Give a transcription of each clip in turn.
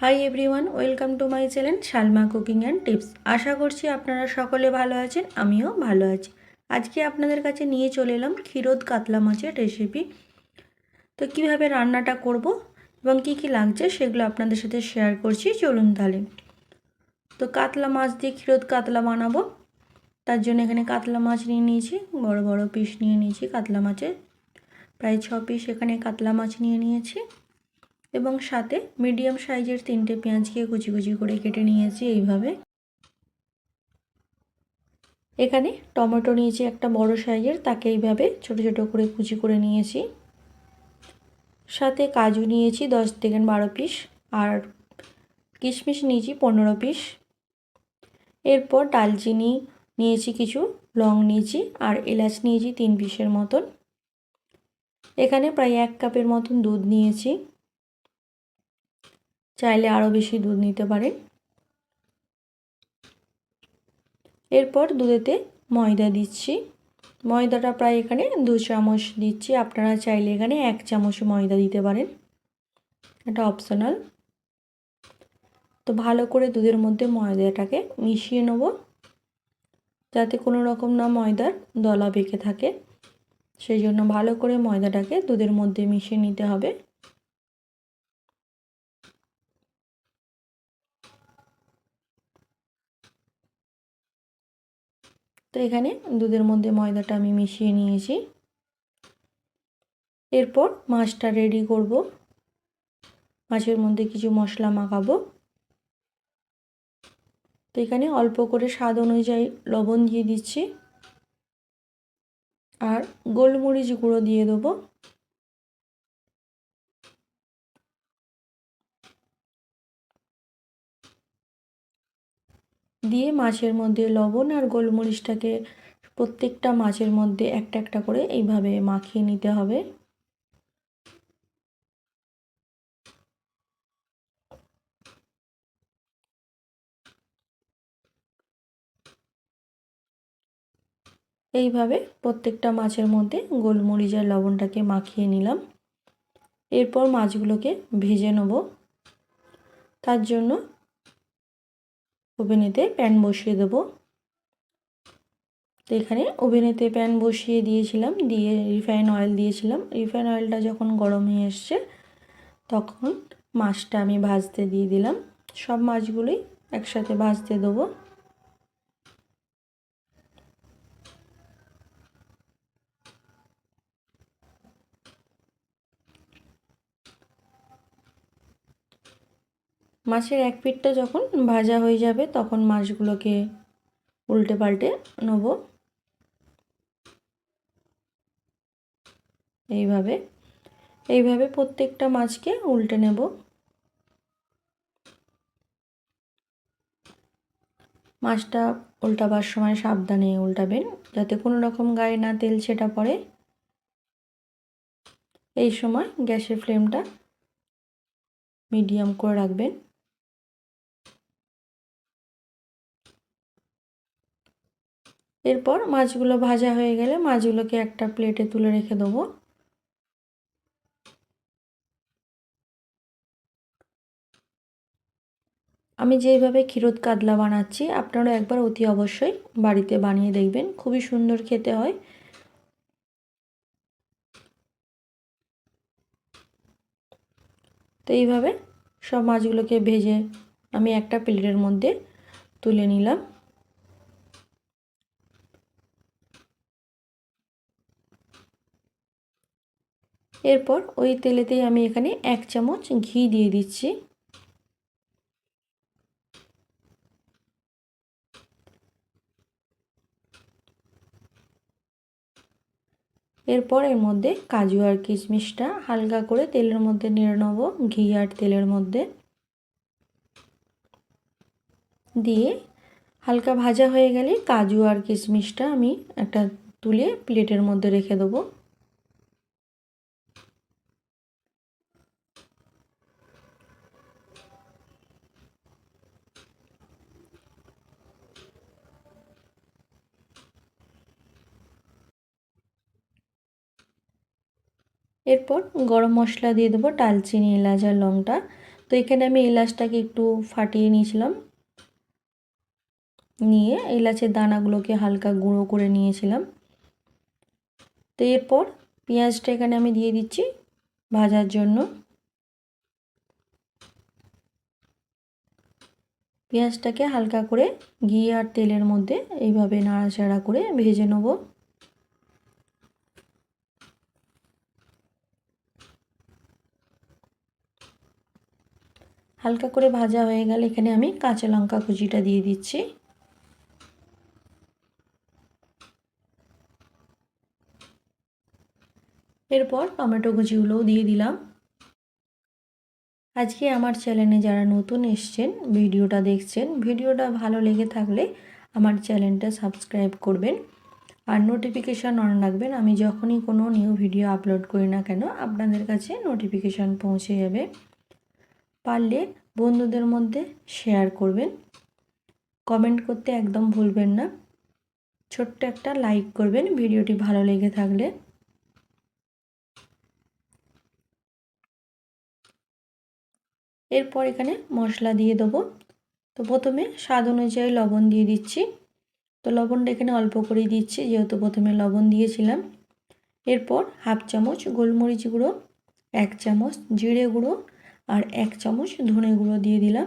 Hi everyone welcome to my channel Salma cooking and tips আশা করছি আপনারা সকলে ভালো আছেন, আমিও ভালো আছি। আজকে আপনাদের কাছে নিয়ে চলে এলাম ক্ষীরোদ কাতলা মাছের রেসিপি তো কীভাবে রান্নাটা করব এবং কি কি লাগছে সেগুলো আপনাদের সাথে শেয়ার করছি, চলুন তাহলে। তো কাতলা মাছ দিয়ে ক্ষীরোদ কাতলা বানাবো। তার জন্য এখানে কাতলা মাছ নিয়ে নিয়েছি, বড় বড় পিস নিয়ে নিয়েছি কাতলা মাছের। প্রায় ছ পিস এখানে কাতলা মাছ নিয়ে নিয়েছি। এবং সাথে মিডিয়াম সাইজের তিনটে পেঁয়াজকে কুচি কুচি করে কেটে নিয়েছি এইভাবে। এখানে টমেটো নিয়েছি একটা বড় সাইজের তাকে এইভাবে ছোট ছোট করে কুচি করে নিয়েছি। সাথে কাজু নিয়েছি দশ থেকে বারো পিস আর কিশমিশ নিয়েছি পনেরো পিস এরপর ডালচিনি নিয়েছি কিছু, লং নিয়েছি, আর এলাচ নিয়েছি তিন পিসের মতন। এখানে প্রায় এক কাপের মতন দুধ নিয়েছি। চাইলে আরও বেশি দুধ নিতে পারেন এরপর দুধেতে ময়দা দিচ্ছি। ময়দাটা প্রায় এখানে দু চামচ দিচ্ছি। আপনারা চাইলে এখানে এক চামচ ময়দা দিতে পারেন। এটা অপশনাল তো ভালো করে দুধের মধ্যে ময়দাটাকে মিশিয়ে নেব। যাতে কোনো রকম না ময়দার দলা বেঁকে থাকে। সেই জন্য ভালো করে ময়দাটাকে দুধের মধ্যে মিশিয়ে নিতে হবে। তো এখানে দুধের মধ্যে ময়দাটা আমি মিশিয়ে নিয়েছি। এরপর মাছটা রেডি করব। মাছের মধ্যে কিছু মশলা মাখাবো। তো এখানে অল্প করে স্বাদ অনুযায়ী লবণ দিয়ে দিচ্ছি। আর গোলমরিচ গুঁড়ো দিয়ে দেবো। দিয়ে মাছের মধ্যে লবণ আর গোলমরিচটাকে প্রত্যেকটা মাছের মধ্যে একটা একটা করে এইভাবে মাখিয়ে নিতে হবে। এইভাবে প্রত্যেকটা মাছের মধ্যে গোলমরিচ আর লবণটাকে মাখিয়ে নিলাম। এরপর মাছগুলোকে ভেজে নেব। তার জন্য ওভেনেতে প্যান বসিয়ে দেবো। তো এখানে ওভেনেতে প্যান বসিয়ে দিয়েছিলাম, দিয়ে রিফাইন অয়েল দিয়েছিলাম। রিফাইন অয়েলটা যখন গরম হয়ে এসছে, তখন মাছটা আমি ভাজতে দিয়ে দিলাম। সব মাছগুলোই একসাথে ভাজতে দেবো। মাছের এক পিঠটা যখন ভাজা হয়ে যাবে, তখন মাছগুলোকে উল্টে পাল্টে নেব। এইভাবে এইভাবে প্রত্যেকটা মাছকে উল্টে নেব। মাছটা উল্টাবার সময় সাবধানে উল্টাবেন, যাতে কোনো রকম গায়ে না তেল ছেটা পড়ে। এই সময় গ্যাসের ফ্লেমটা মিডিয়াম করে রাখবেন। এরপর মাছগুলো ভাজা হয়ে গেলে মাছগুলোকে একটা প্লেটে তুলে রেখে দেবো। আমি যেইভাবে ক্ষীরোদ কাতলা বানাচ্ছি, আপনারা একবার অতি অবশ্যই বাড়িতে বানিয়ে দেখবেন, খুবই সুন্দর খেতে হয়। তো এইভাবে সব মাছগুলোকে ভেজে আমি একটা প্লেটের মধ্যে তুলে নিলাম। এরপর ওই তেলেতেই আমি এখানে এক চামচ ঘি দিয়ে দিচ্ছি। এরপর এর মধ্যে কাজু আর কিশমিশটা হালকা করে তেলের মধ্যে নেড়ে নেব, ঘি আর তেলের মধ্যে। দিয়ে হালকা ভাজা হয়ে গেলে কাজু আর কিশমিশটা আমি একটা তুলে প্লেটের মধ্যে রেখে দেবো। এরপর গরম মশলা দিয়ে দেবো ডালচিনি, এলাচ আর লংটা তো এখানে আমি এলাচটাকে একটু ফাটিয়ে নিয়েছিলাম। নিয়ে এলাচের দানাগুলোকে হালকা গুঁড়ো করে নিয়েছিলাম। তো এরপর পেঁয়াজটা এখানে আমি দিয়ে দিচ্ছি ভাজার জন্য। পেঁয়াজটাকে হালকা করে ঘি আর তেলের মধ্যে এইভাবে নাড়াচাড়া করে ভেজে নেব। হালকা করে ভাজা হয়ে গেলে এখানে আমি কাঁচা লঙ্কা কুচিটা দিয়ে দিচ্ছি। এরপর টমেটো কুচিগুলোও দিয়ে দিলাম। আজকে আমার চ্যানেলে যারা নতুন এসছেন, ভিডিওটা দেখছেন, ভিডিওটা ভালো লেগে থাকলে আমার চ্যানেলটা সাবস্ক্রাইব করবেন। আর নোটিফিকেশান অন রাখবেন, আমি যখনই কোনো নিউ ভিডিও আপলোড করি না কেন, আপনাদের কাছে নোটিফিকেশান পৌঁছে যাবে। পারলে বন্ধুদের মধ্যে শেয়ার করবেন। কমেন্ট করতে একদম ভুলবেন না। ছোট্ট একটা লাইক করবেন ভিডিওটি ভালো লেগে থাকলে। এরপর এখানে মশলা দিয়ে দেবো। তো প্রথমে স্বাদ অনুযায়ী লবণ দিয়ে দিচ্ছি। তো লবণটা এখানে অল্প করেই দিচ্ছি, যেহেতু প্রথমে লবণ দিয়েছিলাম। এরপর হাফ চামচ গোলমরিচ গুঁড়ো, এক চামচ জিরে গুঁড়ো আর এক চামচ ধনে গুঁড়ো দিয়ে দিলাম।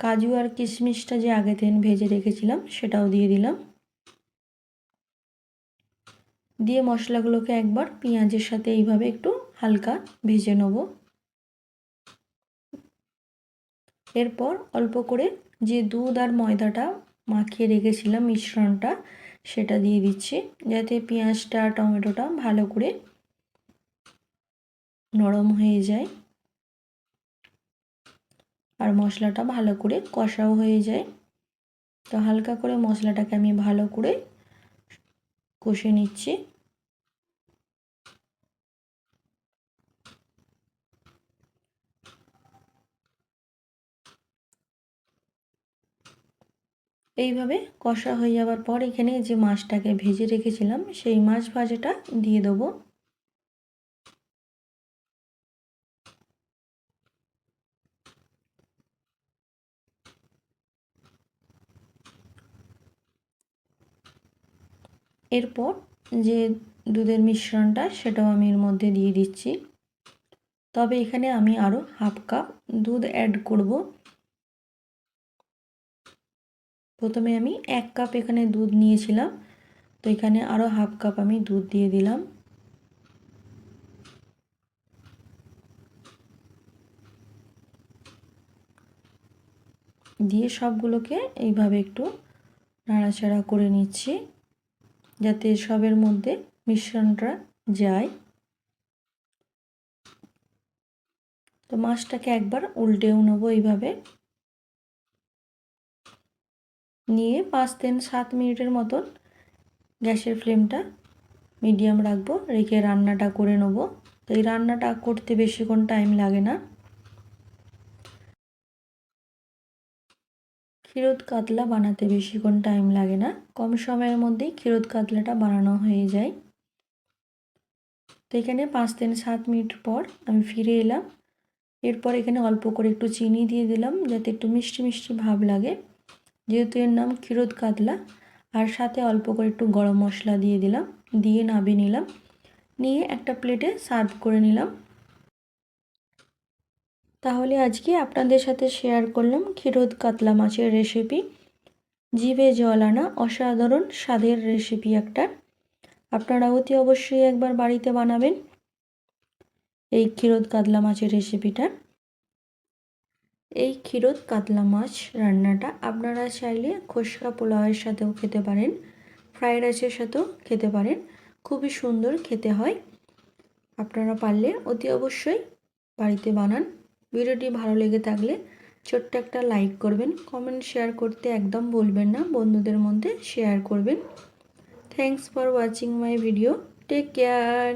কাজু আর কিশমিশটা যে আগে থেকে ভেজে রেখেছিলাম, সেটাও দিয়ে দিলাম। দিয়ে মশলাগুলোকে একবার পেঁয়াজের সাথে এইভাবে একটু হালকা ভেজে নেব। এরপর অল্প করে যে দুধ আর ময়দাটা মাখিয়ে রেখেছিলাম মিশ্রণটা, সেটা দিয়ে দিচ্ছি, যাতে পেঁয়াজটা, টমেটোটা ভালো করে নরম হয়ে যায়। আর মশলাটা ভালো করে কষাও হয়ে যায়। তো হালকা করে মশলাটাকে আমি ভালো করে কষে নিচ্ছি। এইভাবে কষা হয়ে যাওয়ার পর এখানে যে মাছটাকে ভেজে রেখেছিলাম, সেই মাছ ভাজাটা দিয়ে দেবো। এরপর যে দুধের মিশ্রণটা সেটাও আমি এর মধ্যে দিয়ে দিচ্ছি। তবে এখানে আমি আরও হাফ কাপ দুধ অ্যাড করব। প্রথমে আমি এক কাপ এখানে দুধ নিয়েছিলাম, তো এখানে আরও হাফ কাপ আমি দুধ দিয়ে দিলাম। দিয়ে সবগুলোকে এইভাবে একটু নাড়াচাড়া করে নিচ্ছি। যাতে সবের মধ্যে মিশ্রণটা যায়। তো মাছটাকে একবার উল্টেও নেব এইভাবে। নিয়ে পাঁচ থেকে সাত মিনিটের মতন গ্যাসের ফ্লেমটা মিডিয়াম রাখব, রেখে রান্নাটা করে নেব। তো এই রান্নাটা করতে বেশিক্ষণ টাইম লাগে না। ক্ষীরোদ কাতলা বানাতে বেশিক্ষণ টাইম লাগে না। কম সময়ের মধ্যেই ক্ষীরোদ কাতলাটা বানানো হয়ে যায়। তো এখানে পাঁচ থেকে সাত মিনিট পর আমি ফিরে এলাম। এরপর এখানে অল্প করে একটু চিনি দিয়ে দিলাম যাতে একটু মিষ্টি মিষ্টি ভাব লাগে। যেহেতু এর নাম ক্ষীরোদ কাতলা, আর সাথে অল্প করে একটু গরম মশলা দিয়ে দিলাম, দিয়ে নাবিয়ে নিলাম। নিয়ে একটা প্লেটে সার্ভ করে নিলাম। তাহলে আজকে আপনাদের সাথে শেয়ার করলাম ক্ষীরোদ কাতলা মাছের রেসিপি জিভে জল আনা অসাধারণ স্বাদের রেসিপি একটা। আপনারা অতি অবশ্যই একবার বাড়িতে বানাবেন এই ক্ষীরোদ কাতলা মাছের রেসিপিটা এই ক্ষীরোদ কাতলা মাছ রান্নাটা আপনারা চাইলে খোসকা পোলাওয়ের সাথেও খেতে পারেন ফ্রায়েড রাইসের সাথেও খেতে পারেন, খুবই সুন্দর খেতে হয়। আপনারা পারলে অতি অবশ্যই বাড়িতে বানান। ভিডিওটি ভালো লেগে থাকলে ছোট্ট একটা লাইক করবেন কমেন্ট শেয়ার করতে একদম বলবেন না, বন্ধুদের মধ্যে শেয়ার করবেন। Thanks for watching my video take care